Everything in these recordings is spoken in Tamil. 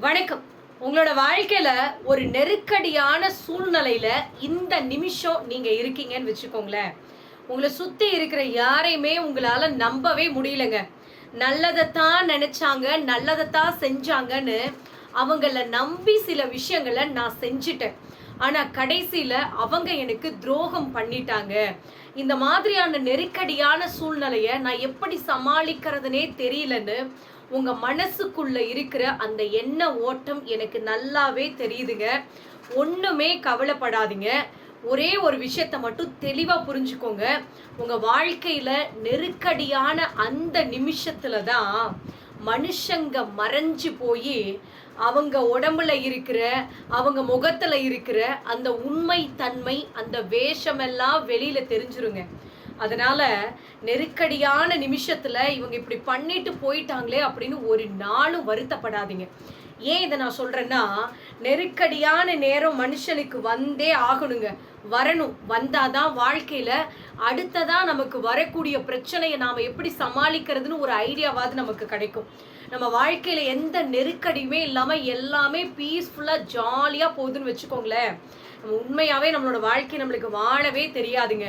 வணக்கம். உங்களோட வாழ்க்கையில ஒரு நெருக்கடியான சூழ்நிலையில இந்த நிமிஷம் நீங்க இருக்கீங்கன்னு வச்சுக்கோங்களேன். உங்களை சுத்தி இருக்கிற யாரையுமே உங்களால நம்பவே முடியலங்க. நல்லதைத்தான் நினைச்சாங்க நல்லதைத்தான் செஞ்சாங்கன்னு அவங்கள நம்பி சில விஷயங்களை நான் செஞ்சுட்டேன். ஆனா கடைசியில அவங்க எனக்கு துரோகம் பண்ணிட்டாங்க. இந்த மாதிரியான நெருக்கடியான சூழ்நிலைய நான் எப்படி சமாளிக்கிறதுனே தெரியலன்னு உங்க மனசுக்குள்ள இருக்கிற அந்த எண்ண ஓட்டம் எனக்கு நல்லாவே தெரியுதுங்க. ஒண்ணுமே கவலைப்படாதீங்க. ஒரே ஒரு விஷயத்த மட்டும் தெளிவா புரிஞ்சுக்கோங்க. உங்க வாழ்க்கையில நெருக்கடியான அந்த நிமிஷத்துல தான் மனுஷங்க மறைஞ்சு போய் அவங்க உடம்புல இருக்கிற அவங்க முகத்துல இருக்கிற அந்த உண்மை தன்மை அந்த வேஷமெல்லாம் வெளியில தெரிஞ்சிருங்க. அதனால நெருக்கடியான நிமிஷத்துல இவங்க இப்படி பண்ணிட்டு போயிட்டாங்களே அப்படின்னு ஒரு நாளும் வருத்தப்படாதீங்க. ஏன் இதை நான் சொல்றேன்னா நெருக்கடியான நேரம் மனுஷனுக்கு வந்தே ஆகணுங்க. வரணும். வந்தாதான் வாழ்க்கையில அடுத்ததா நமக்கு வரக்கூடிய பிரச்சனையை நாம எப்படி சமாளிக்கிறதுன்னு ஒரு ஐடியாவாவது நமக்கு கிடைக்கும். நம்ம வாழ்க்கையில எந்த நெருக்கடியுமே இல்லாம எல்லாமே பீஸ்ஃபுல்லா ஜாலியா போகுதுன்னு வச்சுக்கோங்களேன். நம்ம உண்மையாவே நம்மளோட வாழ்க்கை நம்மளுக்கு வாழவே தெரியாதுங்க.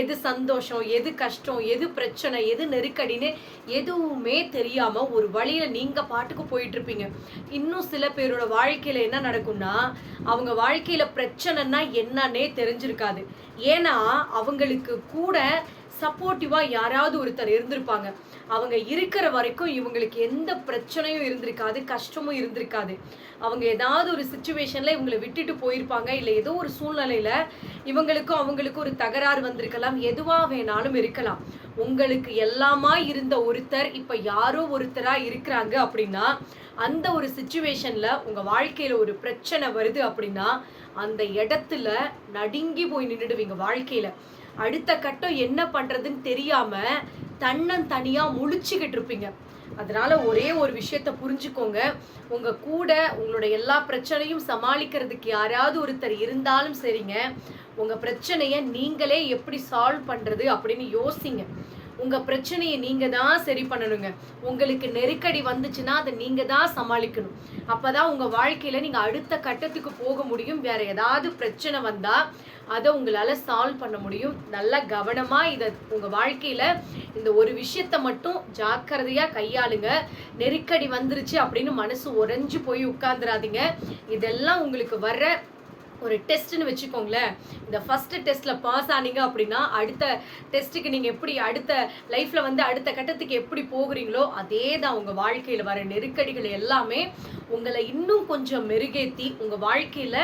எது சந்தோஷம் எது கஷ்டம் எது பிரச்சனை எது நெருக்கடின்னு எதுவுமே தெரியாம ஒரு வழியில நீங்க பாட்டுக்கு போயிட்டு இருப்பீங்க இன்னும் சில பேரோட வாழ்க்கையில என்ன நடக்கும்னா அவங்க வாழ்க்கையில பிரச்சனைன்னா என்னன்னே தெரிஞ்சிருக்காது. ஏன்னா அவங்களுக்கு கூட சப்போர்ட்டிவா யாராவது ஒருத்தர் இருந்திருப்பாங்க. அவங்க இருக்கிற வரைக்கும் இவங்களுக்கு எந்த பிரச்சனையும் இருந்திருக்காது கஷ்டமும் இருந்திருக்காது. அவங்க ஏதாவது ஒரு சுச்சுவேஷன்ல இவங்களை விட்டுட்டு போயிருப்பாங்க. இல்லை ஏதோ ஒரு சூழ்நிலையில இவங்களுக்கும் அவங்களுக்கும் ஒரு தகராறு வந்திருக்கலாம். எதுவா வேணாலும் இருக்கலாம். உங்களுக்கு எல்லாமா இருந்த ஒருத்தர் இப்ப யாரோ ஒருத்தரா இருக்கிறாங்க அப்படின்னா அந்த ஒரு சுச்சுவேஷன்ல உங்க வாழ்க்கையில ஒரு பிரச்சனை வருது அப்படின்னா அந்த இடத்துல நடுங்கி போய் நின்றுடுவீங்க வாழ்க்கையில. அடுத்த கட்டம் என்ன பண்றதுன்னு தெரியாம தன்னன் தனியாக முழிச்சுக்கிட்டு இருப்பீங்க. அதனால ஒரே ஒரு விஷயத்த புரிஞ்சுக்கோங்க. உங்க கூட உங்களோட எல்லா பிரச்சனையும் சமாளிக்கிறதுக்கு யாராவது ஒருத்தர் இருந்தாலும் சரிங்க. உங்க பிரச்சனைய நீங்களே எப்படி சால்வ் பண்றது அப்படின்னு யோசிங்க. உங்கள் பிரச்சனையை நீங்கள் தான் சரி பண்ணணுங்க. உங்களுக்கு நெருக்கடி வந்துச்சுன்னா அதை நீங்கள் தான் சமாளிக்கணும். அப்போ தான் உங்கள் வாழ்க்கையில் நீங்கள் அடுத்த கட்டத்துக்கு போக முடியும். வேறு ஏதாவது பிரச்சனை வந்தால் அதை உங்களால் சால்வ் பண்ண முடியும். நல்லா கவனமாக இதை உங்கள் வாழ்க்கையில் இந்த ஒரு விஷயத்த மட்டும் ஜாக்கிரதையாக கையாளுங்க. நெருக்கடி வந்துருச்சு அப்படின்னு மனசு உறைஞ்சு போய் உட்காந்துராதிங்க இதெல்லாம் உங்களுக்கு வர்ற ஒரு டெஸ்ட்னு வச்சுக்கோங்களேன். இந்த ஃபஸ்ட்டு டெஸ்ட்டில் பாஸ் ஆனீங்க அப்படின்னா அடுத்த டெஸ்ட்டுக்கு நீங்கள் எப்படி அடுத்த லைஃப்பில் வந்து அடுத்த கட்டத்துக்கு எப்படி போகிறீங்களோ அதே தான் உங்கள் வாழ்க்கையில் வர நெருக்கடிகள் எல்லாமே உங்களை இன்னும் கொஞ்சம் மெருகேத்தி உங்கள் வாழ்க்கையில்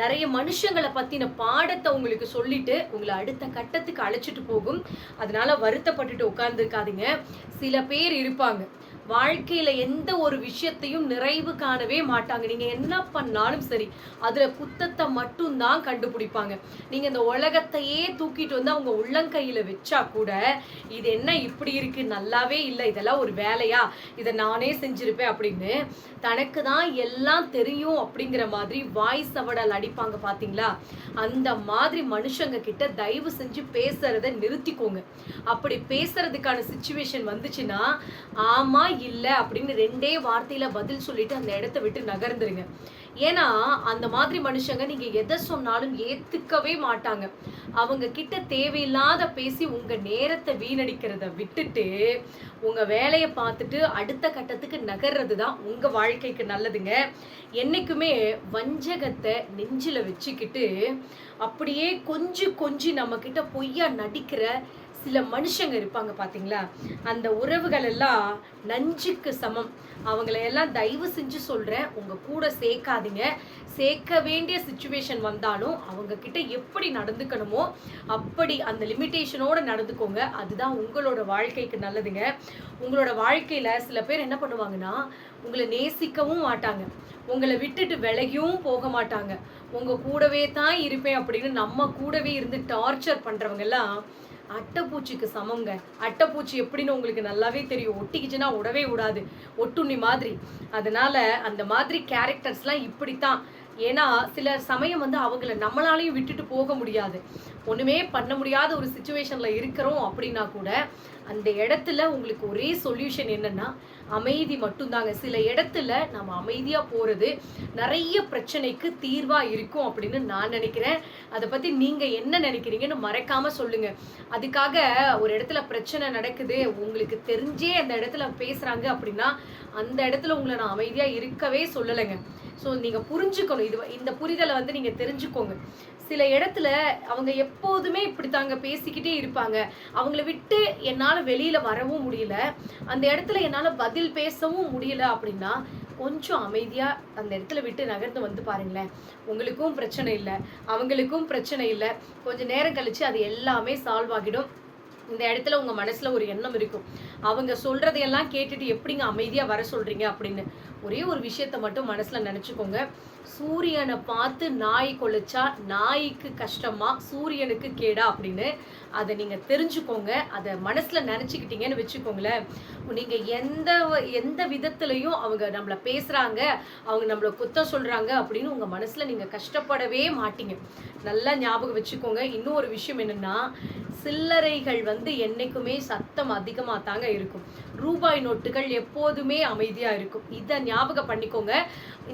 நிறைய மனுஷங்களை பற்றின பாடத்தை உங்களுக்கு சொல்லிட்டு உங்களை அடுத்த கட்டத்துக்கு அழைச்சிட்டு போகும். அதனால் வருத்தப்பட்டுட்டு உட்காந்துருக்காதீங்க சில பேர் இருப்பாங்க. வாழ்க்கையில எந்த ஒரு விஷயத்தையும் நிறைவு காணவே மாட்டாங்க. நீங்க என்ன பண்ணாலும் சரி அதுல குத்தத்தை மட்டும்தான் கண்டுபிடிப்பாங்க. நீங்க இந்த உலகத்தையே தூக்கிட்டு வந்து அவங்க உள்ளங்கையில வச்சா கூட இது என்ன இப்படி இருக்கு? நல்லாவே இல்லை. இதெல்லாம் ஒரு வேலையா? இதை நானே செஞ்சிருப்பேன் அப்படின்னு தனக்கு தான் எல்லாம் தெரியும் அப்படிங்கிற மாதிரி வாய் சவடல் அடிப்பாங்க பாத்தீங்களா? அந்த மாதிரி மனுஷங்க கிட்ட தயவு செஞ்சு பேசுறத நிறுத்திக்கோங்க. அப்படி பேசுறதுக்கான சுச்சுவேஷன் வந்துச்சுன்னா ஆமா இல்லை அப்படின்னு ரெண்டே வார்த்தையில பதில் சொல்லிட்டு அந்த இடத்த விட்டு நகர்ந்துருங்க. ஏன்னா அந்த மாதிரி மனுஷங்க நீங்க எதை சொன்னாலும் ஏத்துக்கவே மாட்டாங்க. அவங்க கிட்ட தேவையில்லாத பேசி உங்க நேரத்தை வீணடிக்கிறத விட்டுட்டு உங்க வேலையை பார்த்துட்டு அடுத்த கட்டத்துக்கு நகர்றது தான் உங்க வாழ்க்கைக்கு நல்லதுங்க. என்னைக்குமே வஞ்சகத்தை நெஞ்சில வச்சுக்கிட்டு அப்படியே கொஞ்சம் கொஞ்சி நம்ம கிட்ட பொய்யா நடிக்கிற சில மனுஷங்க இருப்பாங்க பார்த்தீங்களா அந்த உறவுகள் எல்லாம் நஞ்சுக்கு சமம். அவங்கள எல்லாம் தயவு செஞ்சு சொல்கிறேன் உங்கள் கூட சேர்க்காதீங்க. சேர்க்க வேண்டிய சுச்சுவேஷன் வந்தாலும் அவங்க கிட்ட எப்படி நடந்துக்கணுமோ அப்படி அந்த லிமிட்டேஷனோட நடந்துக்கோங்க. அதுதான் உங்களோட வாழ்க்கைக்கு நல்லதுங்க. உங்களோட வாழ்க்கையில் சில பேர் என்ன பண்ணுவாங்கன்னா உங்களை நேசிக்கவும் மாட்டாங்க. உங்களை விட்டுட்டு விலகியும் போக மாட்டாங்க. உங்கள் கூடவே தான் இருப்பேன் அப்படின்னு நம்ம கூடவே இருந்து டார்ச்சர் பண்ணுறவங்கெல்லாம் அட்டைப்பூச்சிக்கு சமங்க அட்டைப்பூச்சி எப்படின்னு உங்களுக்கு நல்லாவே தெரியும். ஒட்டிக்கிச்சுன்னா உடவே விடாது ஒட்டுண்ணி மாதிரி. அதனால அந்த மாதிரி கேரக்டர்ஸ்லாம் இப்படித்தான். ஏன்னா சில சமயம் வந்து அவங்கள நம்மளாலையும் விட்டுட்டு போக முடியாது. ஒன்றுமே பண்ண முடியாத ஒரு சுச்சுவேஷனில் இருக்கிறோம் அப்படின்னா கூட அந்த இடத்துல உங்களுக்கு ஒரே சொல்யூஷன் என்னன்னா அமைதி மட்டும்தாங்க. சில இடத்துல நம்ம அமைதியா போறது நிறைய பிரச்சனைக்கு தீர்வா இருக்கும் அப்படின்னு நான் நினைக்கிறேன். அதை பத்தி நீங்க என்ன நினைக்கிறீங்கன்னு மறக்காமல் சொல்லுங்க. அதுக்காக ஒரு இடத்துல பிரச்சனை நடக்குது உங்களுக்கு தெரிஞ்சே அந்த இடத்துல பேசுறாங்க அப்படின்னா அந்த இடத்துல உங்களை நான் அமைதியா இருக்கவே சொல்லலைங்க. ஸோ நீங்கள் புரிஞ்சுக்கணும். இது இந்த புரிதலை வந்து நீங்கள் தெரிஞ்சுக்கோங்க. சில இடத்துல அவங்க எப்போதுமே இப்படித்தாங்க பேசிக்கிட்டே இருப்பாங்க. அவங்கள விட்டு என்னால் வெளியில் வரவும் முடியல. அந்த இடத்துல என்னால் பதில் பேசவும் முடியல அப்படின்னா கொஞ்சம் அமைதியாக அந்த இடத்துல விட்டு நகர்ந்து வந்து பாருங்களேன். உங்களுக்கும் பிரச்சனை இல்லை. அவங்களுக்கும் பிரச்சனை இல்லை. கொஞ்சம் நேரம் கழித்து அது எல்லாமே சால்வ் ஆகிடும். இந்த இடத்துல உங்கள் மனசில் ஒரு எண்ணம் இருக்கும். அவங்க சொல்கிறதையெல்லாம் கேட்டுட்டு எப்படிங்க அமைதியாக வர சொல்கிறீங்க அப்படின்னு. ஒரே ஒரு விஷயத்த மட்டும் மனசில் நினச்சிக்கோங்க. சூரியனை பார்த்து நாய் கொலைச்சா நாய்க்கு கஷ்டமா சூரியனுக்கு கேடா அப்படின்னு அதை நீங்கள் தெரிஞ்சுக்கோங்க. அதை மனசில் நினச்சிக்கிட்டீங்கன்னு வச்சுக்கோங்களேன். நீங்கள் எந்த எந்த விதத்துலையும் அவங்க நம்மள பேசுகிறாங்க அவங்க நம்மள குத்தம் சொல்கிறாங்க அப்படின்னு உங்கள் மனசுல நீங்கள் கஷ்டப்படவே மாட்டீங்க. நல்லா ஞாபகம் வச்சுக்கோங்க. இன்னும் ஒரு விஷயம் என்னென்னா சில்லறைகள் வந்து என்னைக்குமே சத்தம் அதிகமாக தாங்க இருக்கும். ரூபாய் நோட்டுகள் எப்போதுமே அமைதியாக இருக்கும். இதை ஞாபகம் பண்ணிக்கோங்க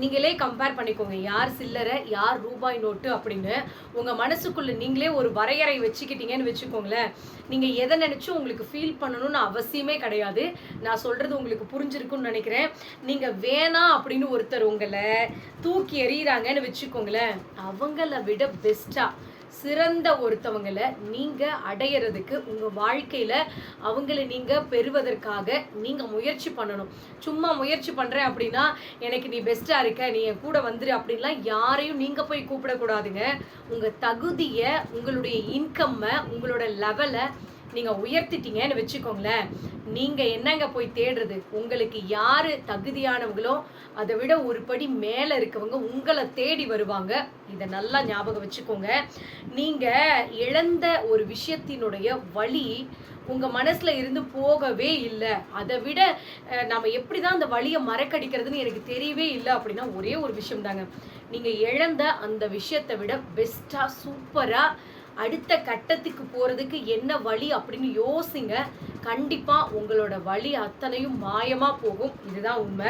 நீங்களே கம்பேர் பண்ணிக்கோங்க. யார் சில்லறை யார் ரூபாய் நோட்டு அப்படின்னு உங்கள் மனசுக்குள்ளே நீங்களே ஒரு வரையறை வச்சுக்கிட்டீங்கன்னு வச்சுக்கோங்களேன். நீங்கள் எதை நினைச்சும் உங்களுக்கு ஃபீல் பண்ணணும்னு அவசியமே கிடையாது. நான் சொல்கிறது உங்களுக்கு புரிஞ்சிருக்குன்னு நினைக்கிறேன். நீங்கள் வேணாம் அப்படின்னு ஒருத்தர் உங்களை தூக்கி எறிகிறாங்கன்னு வச்சுக்கோங்களேன். அவங்கள விட பெஸ்ட்டாக சிறந்த ஒருத்தவங்களை நீங்கள் அடையறதுக்கு உங்கள் வாழ்க்கையில் அவங்கள நீங்கள் பெறுவதற்காக நீங்கள் முயற்சி பண்ணணும். சும்மா முயற்சி பண்ணுறேன் அப்படின்னா எனக்கு நீ பெஸ்ட்டாக இருக்க நீ என் கூட வந்துரு அப்படின்லாம் யாரையும் நீங்கள் போய் கூப்பிடக்கூடாதுங்க. உங்கள் தகுதியை உங்களுடைய இன்கம்மை உங்களோட லெவலை நீங்கள் உயர்த்திட்டீங்கன்னு வச்சுக்கோங்களேன். நீங்கள் என்னங்க போய் தேடுறது? உங்களுக்கு யார் தகுதியானவங்களோ அதை விட ஒரு படி மேலே இருக்கவங்க உங்களை தேடி வருவாங்க. இதை நல்லா ஞாபகம் வச்சுக்கோங்க. நீங்கள் இழந்த ஒரு விஷயத்தினுடைய வழி உங்கள் மனசில் இருந்து போகவே இல்லை. அதை விட நம்ம எப்படி தான் அந்த வழியை மறக்கடிக்கிறதுன்னு எனக்கு தெரியவே இல்லை அப்படின்னா ஒரே ஒரு விஷயம் தாங்க நீங்கள் இழந்த அந்த விஷயத்தை விட பெஸ்ட்டாக சூப்பராக அடுத்த கட்டத்துக்கு போறதுக்கு என்ன வழி அப்படின்னு யோசிங்க. கண்டிப்பா உங்களோட வழி அத்தனையும் மாயமா போகும். இதுதான் உண்மை.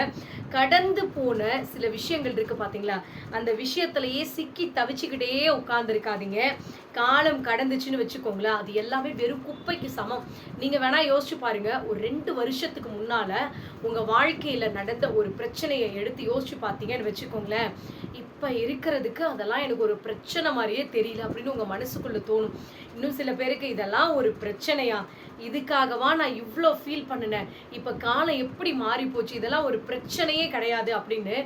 கடந்து போன சில விஷயங்கள் இருக்கு பார்த்தீங்களா அந்த விஷயத்துலையே சிக்கி தவிச்சுக்கிட்டே உட்காந்துருக்காதீங்க காலம் கடந்துச்சுன்னு வச்சுக்கோங்களேன். அது எல்லாமே வெறும் குப்பைக்கு சமம். நீங்க வேணா யோசிச்சு பாருங்க. ஒரு ரெண்டு வருஷத்துக்கு முன்னால உங்க வாழ்க்கையில நடந்த ஒரு பிரச்சனையை எடுத்து யோசிச்சு பார்த்தீங்கன்னு வச்சுக்கோங்களேன். இப்போ இருக்கிறதுக்கு அதெல்லாம் எனக்கு ஒரு பிரச்சனை மாதிரியே தெரியல அப்படின்னு உங்கள் மனசுக்குள்ளே தோணும். இன்னும் சில பேருக்கு இதெல்லாம் ஒரு பிரச்சனையா? இதுக்காகவா நான் இவ்வளோ ஃபீல் பண்ணினேன்? இப்போ காலம் எப்படி மாறி போச்சு? இதெல்லாம் ஒரு பிரச்சனையே கிடையாது அப்படின்னு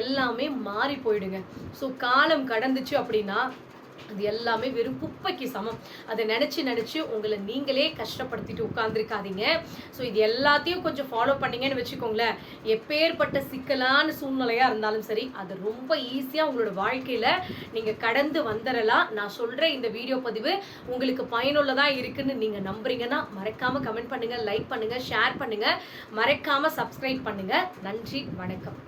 எல்லாமே மாறி போயிடுங்க. ஸோ காலம் கடந்துச்சு அப்படின்னா அது எல்லாமே வெறும் குப்பைக்கு சமம். அதை நினச்சி நினச்சி உங்களை நீங்களே கஷ்டப்படுத்திட்டு உட்காந்துருக்காதீங்க ஸோ இது எல்லாத்தையும் கொஞ்சம் ஃபாலோ பண்ணீங்கன்னு வச்சுக்கோங்களேன். எப்பேற்பட்ட சிக்கலான சூழ்நிலையாக இருந்தாலும் சரி அது ரொம்ப ஈஸியாக உங்களோட வாழ்க்கையில் நீங்கள் கடந்து வந்துடலாம் நான் சொல்கிற இந்த வீடியோ பதிவு உங்களுக்கு பயனுள்ளதாக இருக்குன்னு நீங்கள் நம்புறீங்கன்னா மறக்காமல் கமெண்ட் பண்ணுங்கள் லைக் பண்ணுங்கள் ஷேர் பண்ணுங்கள் மறக்காமல் சப்ஸ்கிரைப் பண்ணுங்கள் நன்றி வணக்கம்.